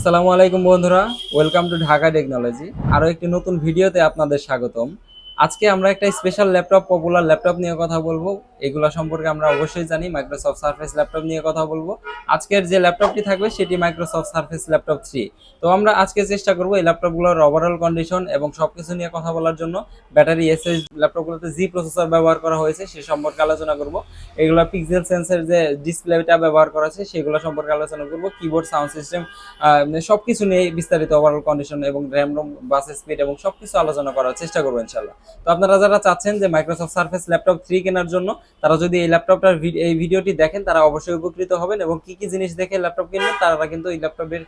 আসসালামু আলাইকুম বন্ধুরা ওয়েলকাম টু ঢাকা টেকনোলজি আরও একটি নতুন ভিডিওতে আপনাদের স্বাগতম। আজকে আমরা একটা স্পেশাল ল্যাপটপ পপুলার ল্যাপটপ নিয়ে কথা বলব। এগুলো সম্পর্কে আমরা অবশ্যই জানি। মাইক্রোসফট সার্ফেস ল্যাপটপ নিয়ে কথা বলব। আজকের যে ল্যাপটপটি থাকবে সেটি মাইক্রোসফট সার্ফেস ল্যাপটপ থ্রি তো আমরা আজকে চেষ্টা করব এই ল্যাপটপগুলোর ওভারঅল কন্ডিশন এবং সব কিছু নিয়ে কথা বলার জন্য। ব্যাটারি এসএস ল্যাপটপগুলোতে জি প্রসেসর ব্যবহার করা হয়েছে, সে সম্পর্কে আলোচনা করব। এগুলো পিক্সেল সেন্সের যে ডিসপ্লেটা ব্যবহার করা আছে, সেগুলো সম্পর্কে আলোচনা করব। কিবোর্ড সাউন্ড সিস্টেম সব কিছু নিয়ে বিস্তারিত ওভারঅল কন্ডিশন এবং র্যাম রোম বাস স্পিড এবং সব কিছু আলোচনা করার চেষ্টা করব ইনশাল্লাহ তো আপনারা যারা চাচ্ছেন যে মাইক্রোসফট সার্ফেস ল্যাপটপ থ্রি কেনার জন্য তারা যদি এই ল্যাপটপটার এই ভিডিওটি দেখেন, তারা অবশ্যই উপকৃত হবেন এবং কি কি জিনিস দেখে ল্যাপটপ কিনবেন, তারা কিন্তু এই ল্যাপটপের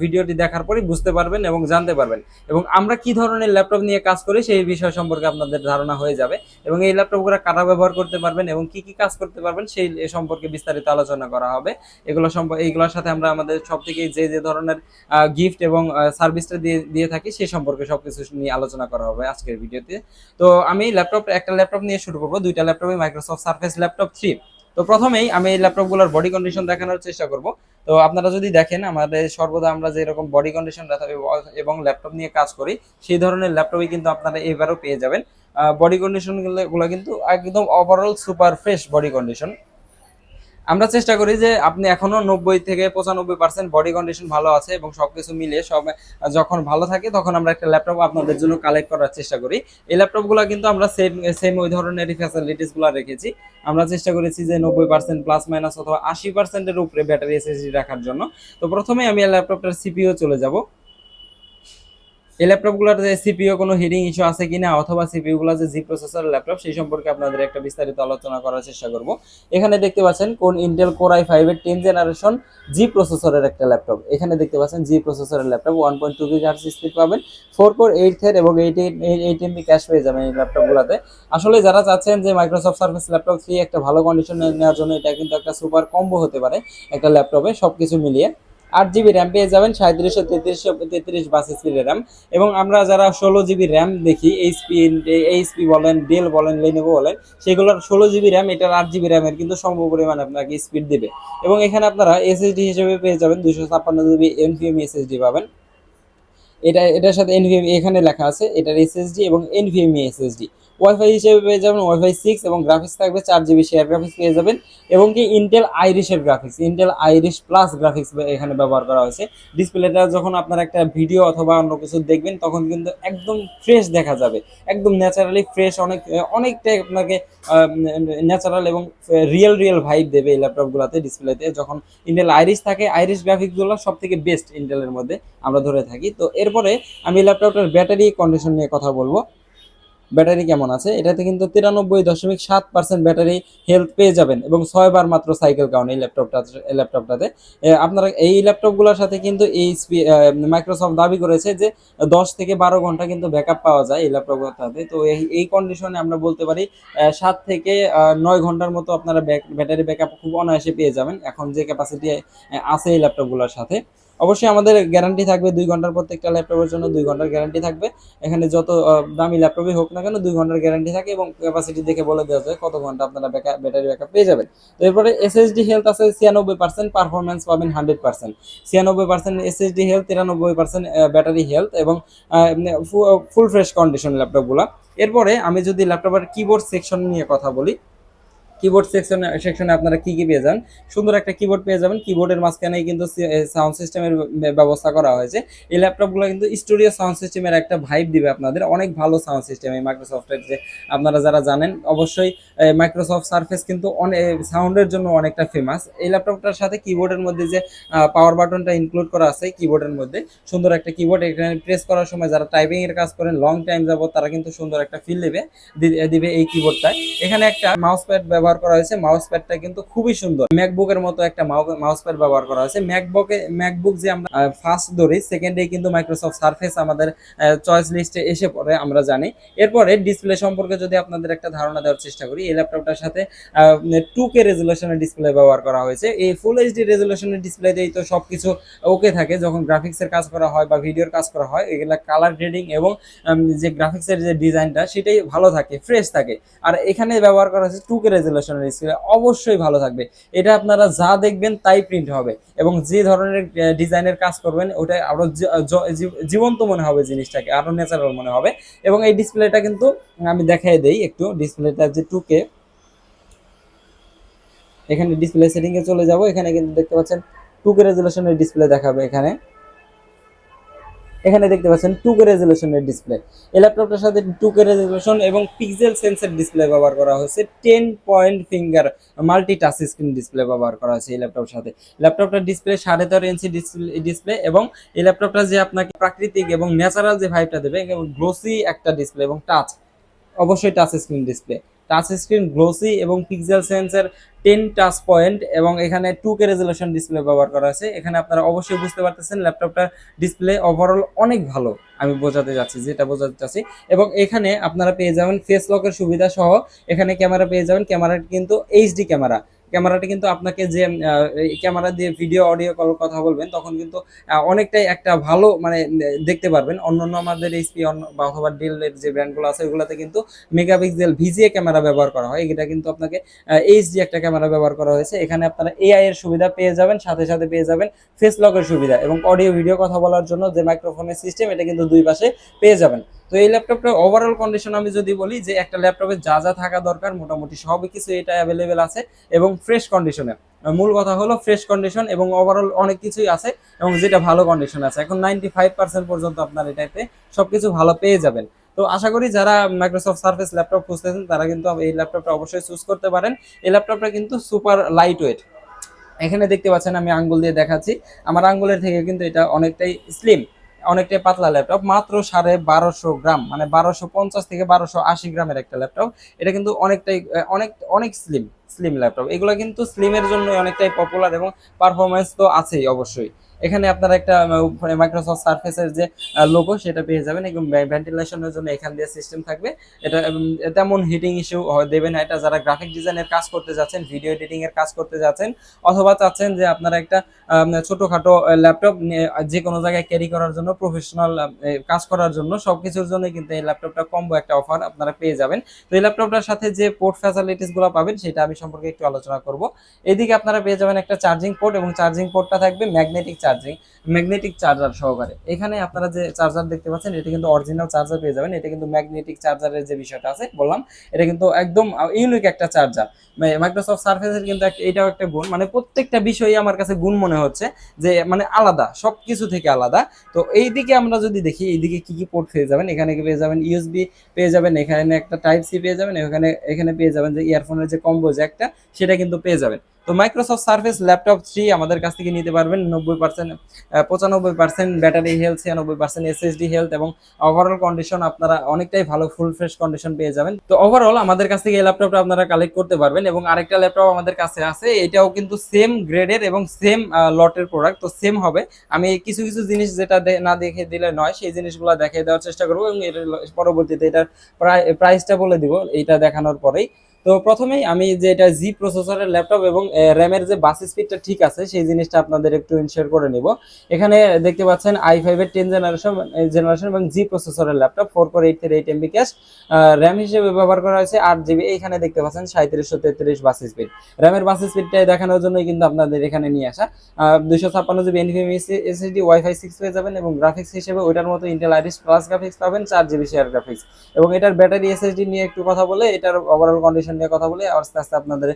ভিডিওটি দেখার পরে বুঝতে পারবেন এবং জানতে পারবেন। এবং আমরা কি ধরনের ল্যাপটপ নিয়ে কাজ করি সেই বিষয় সম্পর্কে আপনাদের ধারণা হয়ে যাবে। এবং এই ল্যাপটপগুলো কারা ব্যবহার করতে পারবেন এবং কি কি কাজ করতে পারবেন সেই সম্পর্কে বিস্তারিত আলোচনা করা হবে। এগুলো সম্পর্কে এইগুলোর সাথে আমরা আমাদের সব থেকে যে যে ধরনের গিফট এবং সার্ভিসটা দিয়ে দিয়ে থাকি সেই সম্পর্কে সবকিছু নিয়ে আলোচনা করা হবে আজকের ভিডিওতে তো। আমি ল্যাপটপ একটা ল্যাপটপ নিয়ে শুরু করব, দুইটা ল্যাপটপে মাইক্রোসফট সার্ফেস ল্যাপটপ থ্রি তো প্রথমেই আমি এই ল্যাপটপগুলোর বডি কন্ডিশন দেখানোর চেষ্টা করব। তো আপনারা যদি দেখেন, আমাদের সর্বদা আমরা যেরকম বডি কন্ডিশন এবং ল্যাপটপ নিয়ে কাজ করি, সেই ধরনের ল্যাপটপই কিন্তু আপনারা এবারও পেয়ে যাবেন। বডি কন্ডিশনগুলো কিন্তু একদম overall super fresh body condition আমরা চেষ্টা করি যে আপনি এখনও নব্বই থেকে পঁচানব্বই পার্সেন্ট বডি কন্ডিশন ভালো আছে এবং সবকিছু মিলিয়ে সব, যখন ভালো থাকে তখন আমরা একটা ল্যাপটপ আপনাদের জন্য কালেক্ট করার চেষ্টা করি। এই ল্যাপটপগুলো কিন্তু আমরা সেম সেম ওই ধরনেরই ফ্যাসিলিটিসগুলো রেখেছি। আমরা চেষ্টা করেছি যে নব্বই পার্সেন্ট প্লাস মাইনাস অথবা আশি পার্সেন্টের উপরে ব্যাটারি এসএসডি রাখার জন্য। তো প্রথমে আমি ল্যাপটপটার সিপিও চলে যাব। এই ল্যাপটপগুলোর যে সিপিও কোনো হিডিং ইস্যু আছে কিনা অথবা সিপিইউ গুলো যে জি প্রসেসর ল্যাপটপ, সেই সম্পর্কে আপনাদের একটা বিস্তারিত আলোচনা করার চেষ্টা করব। এখানে দেখতে পাচ্ছেন কোন ইন্টেল কোর আই ফাইভ এর টেন জেনারেশন জি প্রসেসরের একটা ল্যাপটপ। এখানে দেখতে পাচ্ছেন জি প্রসেসরের laptop one point two gigahertz speed পাবেন ফোর কোর এইট থের এবং এইট এইট এমবি ক্যাশ পেয়ে যাবেন এই ল্যাপটপগুলোতে। আসলে যারা চাচ্ছেন যে মাইক্রোসফট সার্ভিস ল্যাপটপ থ্রি একটা ভালো কন্ডিশনে নেওয়ার জন্য, এটা কিন্তু একটা সুপার কম্বো হতে পারে একটা ল্যাপটপে সবকিছু মিলিয়ে। আট জিবি র্যাম পেয়ে যাবেন সাঁত্রিশশো তেত্রিশশো তেত্রিশ বাস স্পিডের র্যাম এবং আমরা যারা ষোলো জিবি র্যাম দেখি এইচপি এইচপি বলেন ডেল বলেন লেনোভো বলেন, সেগুলোর ষোলো জিবি র্যাম এটার আট জিবি র্যামের কিন্তু সম পরিমাণ আপনাকে স্পিড দেবে। এবং এখানে আপনারা এসএসডি হিসেবে পেয়ে যাবেন দুশো ছাপ্পান্ন জিবি এনভিএম এসএসডি পাবেন। এটা, এটার সাথে এনভিএম এখানে লেখা আছে, এটার এসএসডি এবং এনভিএমই এসএসডি ওয়াইফাই হিসেবে পেয়ে যাবেন ওয়াইফাই সিক্স এবং গ্রাফিক্স থাকবে চার জিবি শেয়ার গ্রাফিক্স পেয়ে যাবেন এবং কি Intel আইরিশের graphics Intel Iris plus graphics এখানে ব্যবহার করা হয়েছে। ডিসপ্লেটা যখন আপনার একটা ভিডিও অথবা অন্য কিছু দেখবেন, তখন কিন্তু একদম ফ্রেশ দেখা যাবে। একদম ন্যাচারালি ফ্রেশ অনেক, অনেকটাই আপনাকে ন্যাচারাল এবং রিয়েল রিয়েল ভাইব দেবে এই ল্যাপটপগুলোতে ডিসপ্লেতে যখন ইন্টেল আইরিশ থাকে আইরিশ গ্রাফিক্সগুলো সব থেকে বেস্ট ইন্টেলের মধ্যে আমরা ধরে থাকি। তো এরপরে আমি ল্যাপটপটার ব্যাটারি কন্ডিশন নিয়ে কথা বলব। ব্যাটারি কেমন আছে? এটাতে কিন্তু তিরানব্বই দশমিক সাত পার্সেন্ট ব্যাটারি হেলথ পেয়ে যাবেন এবং ছয়বার মাত্র সাইকেল কাউন্ট এই ল্যাপটপটা ল্যাপটপটাতে। আপনারা এই ল্যাপটপগুলোর সাথে কিন্তু এই মাইক্রোসফট দাবি করেছে যে দশ থেকে বারো ঘণ্টা কিন্তু ব্যাকআপ পাওয়া যায় এই ল্যাপটপগুলোতে। তো এই এই কন্ডিশনে আমরা বলতে পারি সাত থেকে নয় ঘণ্টার মতো আপনারা ব্যাটারি ব্যাকআপ খুব অনায়াসে পেয়ে যাবেন। এখন যে ক্যাপাসিটি আছে এই ল্যাপটপগুলোর সাথে। অবশ্যই আমাদের গ্যারান্টি থাকবে দুই ঘণ্টার প্রত্যেকটা ল্যাপটপের জন্য দুই ঘণ্টার গ্যারান্টি থাকবে। এখানে যত দামি ল্যাপটপই হোক না কেন, দুই ঘণ্টার গ্যারান্টি থাকে এবং ক্যাপাসিটি দেখে বলে দেওয়া যায় কত ঘণ্টা আপনারা ব্যাটারি ব্যাকআপ পেয়ে যাবেন। তো এরপরে এসএসডি হেলথ আছে, ছিয়ানব্বই পার্সেন্ট পারফরমেন্স পাবেন হান্ড্রেড পার্সেন্ট ছিয়ানব্বই পার্সেন্ট এসএসডি হেলথ তিরানব্বই পার্সেন্ট ব্যাটারি হেলথ এবং ফুল ফ্রেশ কন্ডিশন ল্যাপটপগুলো। এরপরে আমি যদি ল্যাপটপের কিবোর্ড সেকশন নিয়ে কথা বলি কিবোর্ড সেকশনে সেকশনে আপনারা কি কি পেয়ে যান? সুন্দর একটা কিবোর্ড পেয়ে যাবেন। কিবোর্ডের মাঝখানেই কিন্তু সাউন্ড সিস্টেমের ব্যবস্থা করা হয়েছে। এই ল্যাপটপগুলো কিন্তু স্টুডিও সাউন্ড সিস্টেমের একটা ভাইব দিবে আপনাদের। অনেক ভালো সাউন্ড সিস্টেম এই মাইক্রোসফটের যে আপনারা যারা জানেন, অবশ্যই মাইক্রোসফট সার্ফেস কিন্তু অনেক সাউন্ডের জন্য অনেকটা ফেমাস এই ল্যাপটপটার সাথে কিবোর্ডের মধ্যে যে পাওয়ার বাটনটা ইনক্লুড করা আছে কিবোর্ডের মধ্যে সুন্দর একটা কিবোর্ড এখানে প্রেস করার সময় যারা টাইপিং এর কাজ করেন লং টাইম যাবত তারা কিন্তু সুন্দর একটা ফিল দেবে দিবে এই কিবোর্ডটায় এখানে একটা মাউস প্যাড ব্যবহার করা হয়েছে। মাউস প্যাডটা কিন্তু খুবই সুন্দর। ম্যাকবুকের মতো একটা মাউস প্যাড ব্যবহার করা হয়েছে। ম্যাকবুকে ম্যাকবুক যে আমরা ফার্স্ট ধরি সেকেন্ডে কিন্তু মাইক্রোসফট সার্ফেস আমাদের চয়েস লিস্টে এসে পড়ে, আমরা জানি। এরপরে ডিসপ্লে সম্পর্কে যদি আপনাদের একটা ধারণা দেওয়ার চেষ্টা করি, এই ল্যাপটপটার সাথে টু কে রেজুলেশনের ডিসপ্লে ব্যবহার করা হয়েছে। এই ফুল এইচডি রেজুলেশনের ডিসপ্লেতেই তো সবকিছু ওকে থাকে। যখন গ্রাফিক্সের কাজ করা হয় বা ভিডিওর কাজ করা হয়, এগুলা কালার গ্রেডিং এবং যে গ্রাফিক্সের যে ডিজাইনটা সেটাই ভালো থাকে ফ্রেশ থাকে। আর এখানে ব্যবহার করা হয়েছে টু কে রেজুলেশন রেজলিউশনের ডিসপ্লে অবশ্যই ভালো থাকবে। এটা আপনারা যা দেখবেন তাই প্রিন্ট হবে এবং যে ধরনের ডিজাইনের কাজ করবেন ওটা আরও জ- জ- জীব- জীবন্ত মনে হবে জিনিসটাকে, আরও ন্যাচারাল মনে হবে। এবং এই ডিসপ্লেটা কিন্তু আমি দেখাই দেই একটু ডিসপ্লেটা যে টুকে এখানে ডিসপ্লে সেটিং এ চলে যাব, এখানে কিন্তু দেখতে পাচ্ছেন টুকে রেজলিউশনের ডিসপ্লে দেখাবে এখানে। এখানে দেখতে পাচ্ছেন টুকে রেজলিউশনের ডিসপ্লে এই ল্যাপটপটার সাথে টুকে রেজলিউশন এবং পিক্সেল সেন্সর ডিসপ্লে ব্যবহার করা হয়েছে। Ten point finger multi touch screen display ব্যবহার করা হয়েছে এই ল্যাপটপের সাথে। ল্যাপটপটার ডিসপ্লে সাড়ে তেরো ইঞ্চি ডিসপ্লে এবং এই ল্যাপটপটা যে আপনাকে প্রাকৃতিক এবং ন্যাচারাল যে ভাইবটা দেবে এবং গ্লোসি একটা ডিসপ্লে এবং টাচ অবশ্যই touch screen display touch screen glossy এবং পিক্সেল সেন্সের টেন টাচ পয়েন্ট এবং এখানে টু কে রেজলেশন ডিসপ্লে ব্যবহার করা আছে এখানে আপনারা অবশ্যই বুঝতে পারতেছেন ল্যাপটপটার ডিসপ্লে ওভারঅল অনেক ভালো, আমি বোঝাতে যাচ্ছি যেটা বোঝাতে চাচ্ছি। এবং এখানে আপনারা পেয়ে যাবেন ফেস লকের সুবিধা সহ, এখানে ক্যামেরা পেয়ে যাবেন ক্যামেরাটি কিন্তু এইচডি ক্যামেরা। ক্যামেরাটি কিন্তু আপনাকে যে ক্যামেরা দিয়ে ভিডিও অডিও কল কথা বলবেন, তখন কিন্তু অনেকটাই একটা ভালো মানে দেখতে পারবেন। অন্যান্য আমাদের এইচপি বা অথবা ডেলের যে ব্র্যান্ডগুলো আছে, ওগুলোতে কিন্তু মেগাপিক্সেল ভিজিএ ক্যামেরা ব্যবহার করা হয়। এটা কিন্তু আপনাকে এইচডি একটা ক্যামেরা ব্যবহার করা হয়েছে। এখানে আপনারা এআই এর সুবিধা পেয়ে যাবেন, সাথে সাথে পেয়ে যাবেন ফেস লকের সুবিধা এবং অডিও ভিডিও কথা বলার জন্য যে মাইক্রোফোনের সিস্টেম এটা কিন্তু দুই পাশে পেয়ে যাবেন। তো এই ল্যাপটপটার ওভারঅল কন্ডিশন আমি যদি বলি যে একটা ল্যাপটপে যা যা থাকা দরকার মোটামুটি সবই কিছু এটা অ্যাভেলেবেল আছে এবং ফ্রেশ কন্ডিশনে মূল কথা হলো ফ্রেশ কন্ডিশন এবং ওভারঅল অনেক কিছুই আছে এবং যেটা ভালো কন্ডিশন আছে। এখন নাইনটি ফাইভ পার্সেন্ট পর্যন্ত আপনার এটাতে সবকিছু ভালো পেয়ে যাবেন। তো আশা করি যারা মাইক্রোসফট সার্ফেস ল্যাপটপ খুঁজতেছেন, তারা কিন্তু এই ল্যাপটপটা অবশ্যই চুজ করতে পারেন। এই ল্যাপটপটা কিন্তু সুপার লাইট ওয়েট এখানে দেখতে পাচ্ছেন আমি আঙ্গুল দিয়ে দেখাচ্ছি। আমার আঙ্গুলের থেকে কিন্তু এটা অনেকটাই স্লিম অনেকটাই পাতলা ল্যাপটপ মাত্র সাড়ে বারোশো গ্রাম মানে বারোশো পঞ্চাশ থেকে বারোশো আশি গ্রামের একটা ল্যাপটপ এটা কিন্তু অনেকটাই, অনেক অনেক স্লিম স্লিম ল্যাপটপ এগুলো কিন্তু স্লিমের জন্য অনেকটাই পপুলার এবং পারফরমেন্স তো আছেই অবশ্যই। এখানে আপনারা একটা মাইক্রোসফট সার্ফেসের যে লোগো সেটা পেয়ে যাবেন। এবং ভেন্টিলেশনের জন্য এখান দিয়ে সিস্টেম থাকবে। এটা তেমন হিটিং ইস্যু দেবে না এটা। যারা গ্রাফিক ডিজাইনের কাজ করতে যাচ্ছেন ভিডিও এডিটিং এর কাজ করতে যাচ্ছেন, অথবা চাচ্ছেন যে আপনারা একটা ছোটখাটো ল্যাপটপ যে কোনো জায়গায় ক্যারি করার জন্য প্রফেশনাল কাজ করার জন্য সবকিছুর জন্য কিন্তু এই ল্যাপটপটা কম্বো একটা অফার আপনারা পেয়ে যাবেন। তো এই ল্যাপটপটার সাথে যে পোর্ট ফ্যাসিলিটিসগুলো পাবেন, সেটা আমি সম্পর্কে একটু আলোচনা করব। এদিকে আপনারা পেয়ে যাবেন একটা চার্জিং পোর্ট এবং চার্জিং পোর্টটা থাকবে ম্যাগনেটিক চার্জিং ম্যাগনেটিক চার্জার সহকারে। এখানে আপনারা যে চার্জার দেখতে পাচ্ছেন, এটা কিন্তু অরিজিনাল চার্জার পেয়ে যাবেন। এটা কিন্তু ম্যাগনেটিক চার্জারের যে বিষয়টা আছে, বললাম, এটা কিন্তু একদম ইউনিক একটা চার্জার মাইক্রোসফট সার্ফেসের কিন্তু এটাও একটা গুণ। মানে প্রত্যেকটা বিষয়ই আমার কাছে গুণ মনে হচ্ছে যে মানে আলাদা সব কিছু থেকে আলাদা। তো এই দিকে আমরা যদি দেখি, এইদিকে কি কি পোর্ট পেয়ে যাবেন? এখানে পেয়ে যাবেন ইউএসবি পেয়ে যাবেন এখানে একটা টাইপ সি পেয়ে যাবেন। এখানে এখানে পেয়ে যাবেন যে ইয়ারফোনের যে কম্বো জ্যাকটা সেটা কিন্তু পেয়ে যাবেন। তো মাইক্রোসফট সার্ফেস ল্যাপটপ থ্রি আমাদের কাছ থেকে নিতে পারবেন, নব্বই পার্সেন্ট পঁচানব্বই পার্সেন্ট ব্যাটারি হেলথ ছিয়ানব্বই পার্সেন্ট এসএসডি হেলথ এবং ওভারঅল কন্ডিশন আপনারা অনেকটাই ভালো ফুল ফ্রেশ কন্ডিশন পেয়ে যাবেন। তো ওভারঅল আমাদের কাছ থেকে এই ল্যাপটপটা আপনারা কালেক্ট করতে পারবেন এবং আরেকটা ল্যাপটপ আমাদের কাছে আছে, এটাও কিন্তু সেম গ্রেডের এবং সেম লটের প্রোডাক্ট তো সেম হবে। আমি কিছু কিছু জিনিস যেটা না দেখে দিলে নয়, সেই জিনিসগুলো দেখিয়ে দেওয়ার চেষ্টা করব এবং এর পরবর্তীতে এটার প্রাইসটা বলে দিব এটা দেখানোর পরেই। তো প্রথমেই আমি যে এটা জি প্রসেসরের ল্যাপটপ এবং র্যামের যে বাস স্পিডটা ঠিক আছে, সেই জিনিসটা আপনাদের একটু ইনশিওর করে নিব। এখানে দেখতে পাচ্ছেন আই ফাইভের টেন জেনারেশন জেনারেশন এবং জি প্রসেসরের laptop four four eight three eight MB cache RAM হিসেবে ব্যবহার করা হয়েছে আট জিবি এইখানে দেখতে পাচ্ছেন সাঁত্রিশশো তেত্রিশ বাস স্পিড র্যামের বাস স্পিডটাই দেখানোর জন্যই কিন্তু আপনাদের এখানে নিয়ে আসা। দুইশো ছাপ্পান্ন GB NVMe SSD wifi six পেয়ে যাবেন এবং গ্রাফিক্স হিসেবে ওইটার মতো ইন্টেল আইরিস প্লাস গ্রাফিক্স পাবেন, চার জিবি শেয়ার গ্রাফিক্স এবং এটার ব্যাটারি এসএসডি নিয়ে একটু কথা বলে, এটার ওভারঅল কন্ডিশন নিয়ে কথা বলে আস্তে আস্তে আপনাদের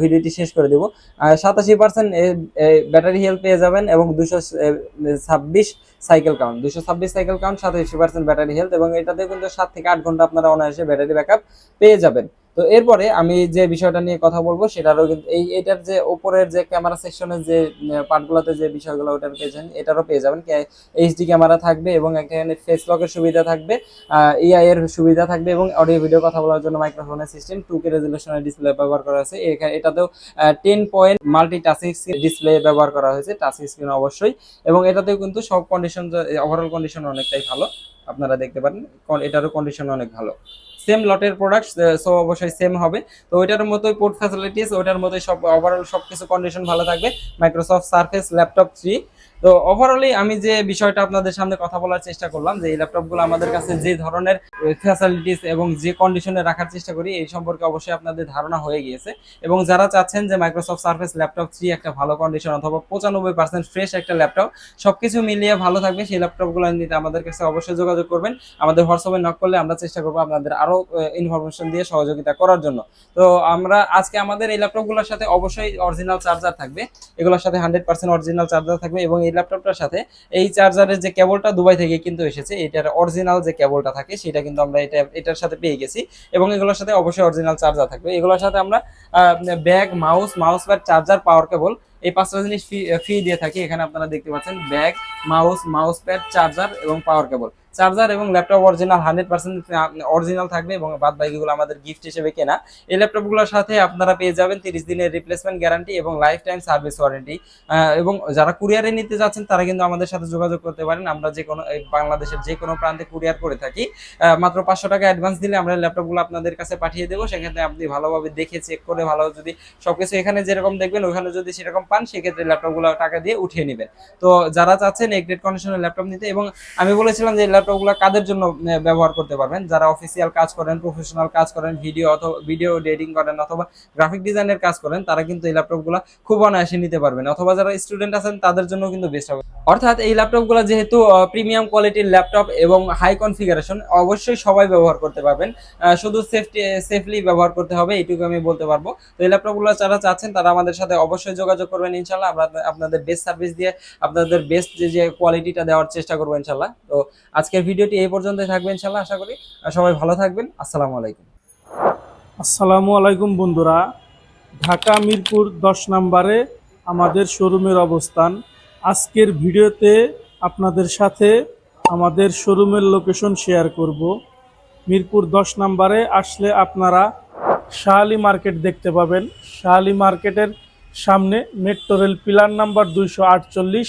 ভিডিওটি শেষ করে দেবো। সাতাশি পার্সেন্ট ব্যাটারি হেলথ পেয়ে যাবেন এবং দুশো ছাব্বিশ সাইকেল কাউন্ট দুশো ছাব্বিশ সাইকেল কাউন্ট সাতাশি পার্সেন্ট ব্যাটারি হেলথ এবং এটাতে কিন্তু সাত থেকে আট ঘণ্টা আপনারা অনায়াসে ব্যাটারি ব্যাকআপ পেয়ে যাবেন। তো এরপরে আমি যে বিষয়টা নিয়ে কথা বলব সেটারও কিন্তু এই এটার যে ওপরের যে ক্যামেরা সেকশনের যে পার্টগুলোতে যে বিষয়গুলো ওটার পেয়েছেন এটারও পেয়ে যাবেন। এইচডি ক্যামেরা থাকবে এবং এখানে ফেস লকের সুবিধা থাকবে এআই এর সুবিধা থাকবে এবং অডিও ভিডিও কথা বলার জন্য মাইক্রোফোনের সিস্টেম টু কে রেজলিউশনের ডিসপ্লে ব্যবহার করা হয়েছে। এখানে এটাতেও ten point multi touch display ব্যবহার করা হয়েছে টাচ স্ক্রিন অবশ্যই। এবং এটাতেও কিন্তু সব কন্ডিশন ওভারঅল কন্ডিশন অনেকটাই ভালো, আপনারা দেখতে পারেন। এটারও কন্ডিশন অনেক ভালো। সেম লটের প্রোডাক্ট সো অবশ্যই সেম হবে। তো ওইটার মতোই পোর্ট ফ্যাসিলিটিস ওইটার মতোই সব ওভারঅল সব কিছু কন্ডিশন ভালো থাকবে। মাইক্রোসফট সার্ফেস ল্যাপটপ থ্রি তো ওভারঅলি আমি যে বিষয়টা আপনাদের সামনে কথা বলার চেষ্টা করলাম, যে এই ল্যাপটপগুলো আমাদের কাছে যে ধরনের ফ্যাসিলিটিস এবং যে কন্ডিশনে রাখার চেষ্টা করি, এই সম্পর্কে অবশ্যই আপনাদের ধারণা হয়ে গিয়েছে। এবং যারা চাচ্ছেন যে মাইক্রোসফট সার্ফেস ল্যাপটপ থ্রি একটা ভালো কন্ডিশন অথবা পঁচানব্বই পার্সেন্ট ফ্রেশ একটা ল্যাপটপ সবকিছু মিলিয়ে ভালো থাকবে, সেই ল্যাপটপগুলো নিতে আমাদের কাছে অবশ্যই যোগাযোগ করবেন। আমাদের হোয়াটসঅ্যাপে নক করলে আমরা চেষ্টা করব আপনাদের আরও ইনফরমেশন দিয়ে সহযোগিতা করার জন্য। তো আমরা আজকে আমাদের এই ল্যাপটপগুলোর সাথে অবশ্যই অরিজিনাল চার্জার থাকবে, এগুলোর সাথে হান্ড্রেড পার্সেন্ট অরিজিনাল চার্জার থাকবে এবং এই ল্যাপটপটার সাথে এই চার্জারের যে কেবলটা দুবাই থেকে কিন্তু এসেছে, এটার অরিজিনাল যে কেবলটা থাকে, সেটা কিন্তু আমরা এটা, এটার সাথে পেয়ে গেছি। এবং এগুলোর সাথে অবশ্যই অরিজিনাল চার্জার থাকবে। এগুলোর সাথে আমরা bag mouse mouse pad charger power cable এই পাঁচটা জিনিস ফ্রি ফ্রি দিয়ে থাকি। এখানে আপনারা দেখতে পাচ্ছেন bag mouse mouse pad charger এবং পাওয়ার কেবল চার্জার এবং laptop original hundred percent original থাকবে এবং বাদ বাকিগুলো আমাদের গিফট হিসেবে কেনা। এই ল্যাপটপগুলোর সাথে আপনারা পেয়ে যাবেন তিরিশ দিনের রিপ্লেসমেন্ট গ্যারান্টি এবং লাইফ টাইম সার্ভিস ওয়ারেন্টি এবং যারা কুরিয়ারে নিতে যাচ্ছেন, তারা কিন্তু আমাদের সাথে যোগাযোগ করতে পারেন। আমরা যে কোনো বাংলাদেশের যে কোনো প্রান্তে কুরিয়ার করে থাকি। মাত্র পাঁচশো টাকা অ্যাডভান্স দিলে আমরা ল্যাপটপগুলো আপনাদের কাছে পাঠিয়ে দেবো। সেক্ষেত্রে আপনি ভালোভাবে দেখে চেক করে ভালো যদি সবকিছু এখানে যেরকম দেখবেন, ওখানে যদি সেরকম পান, সেক্ষেত্রে ল্যাপটপগুলো টাকা দিয়ে উঠিয়ে নেবেন। তো যারা চাচ্ছেন এই গ্রেড কন্ডিশনের ল্যাপটপ নিতে এবং আমি বলেছিলাম যে ল্যাপটপগুলো কাদের জন্য ব্যবহার করতে পারবেন? যারা অফিসিয়াল কাজ করেন প্রফেশনাল কাজ করেন ভিডিও অথবা ভিডিও এডিটিং করেন অথবা গ্রাফিক ডিজাইনের কাজ করেন, তারা কিন্তু এই ল্যাপটপগুলো খুব অনায়াসে নিতে পারবেন। অথবা যারা স্টুডেন্ট আছেন, তাদের জন্য কিন্তু বেস্ট হবে। অর্থাৎ এই ল্যাপটপগুলো যেহেতু প্রিমিয়াম কোয়ালিটির ল্যাপটপ এবং হাই কনফিগারেশন অবশ্যই সবাই ব্যবহার করতে পারবেন। শুধু সেফটি সেফলি ব্যবহার করতে হবে এইটুকু আমি বলতে পারব। তো এই ল্যাপটপগুলো যারা চাচ্ছেন, তারা আমাদের সাথে অবশ্যই যোগাযোগ করবেন ইনশাল্লাহ। আমরা আপনাদের বেস্ট সার্ভিস দিয়ে, আপনাদের বেস্ট যে যে কোয়ালিটিটা দেওয়ার চেষ্টা করব ইনশাল্লাহ। তো আজকের ভিডিওটি এই পর্যন্তই থাকবে ইনশাল্লাহ, আশা করি। সবাই ভালো থাকবেন। আসসালামু আলাইকুম। আসসালামু আলাইকুম বন্ধুরা। ঢাকা মিরপুর দশ নম্বরে আমাদের শোরুমের অবস্থান। আজকের ভিডিওতে আপনাদের সাথে আমাদের শোরুমের লোকেশন শেয়ার করব। মিরপুর দশ নম্বরে আসলে আপনারা শাহালি মার্কেট দেখতে পাবেন। শাহালি মার্কেটের সামনে মেট্রো রেল পিলার নাম্বার দুইশো আটচল্লিশ।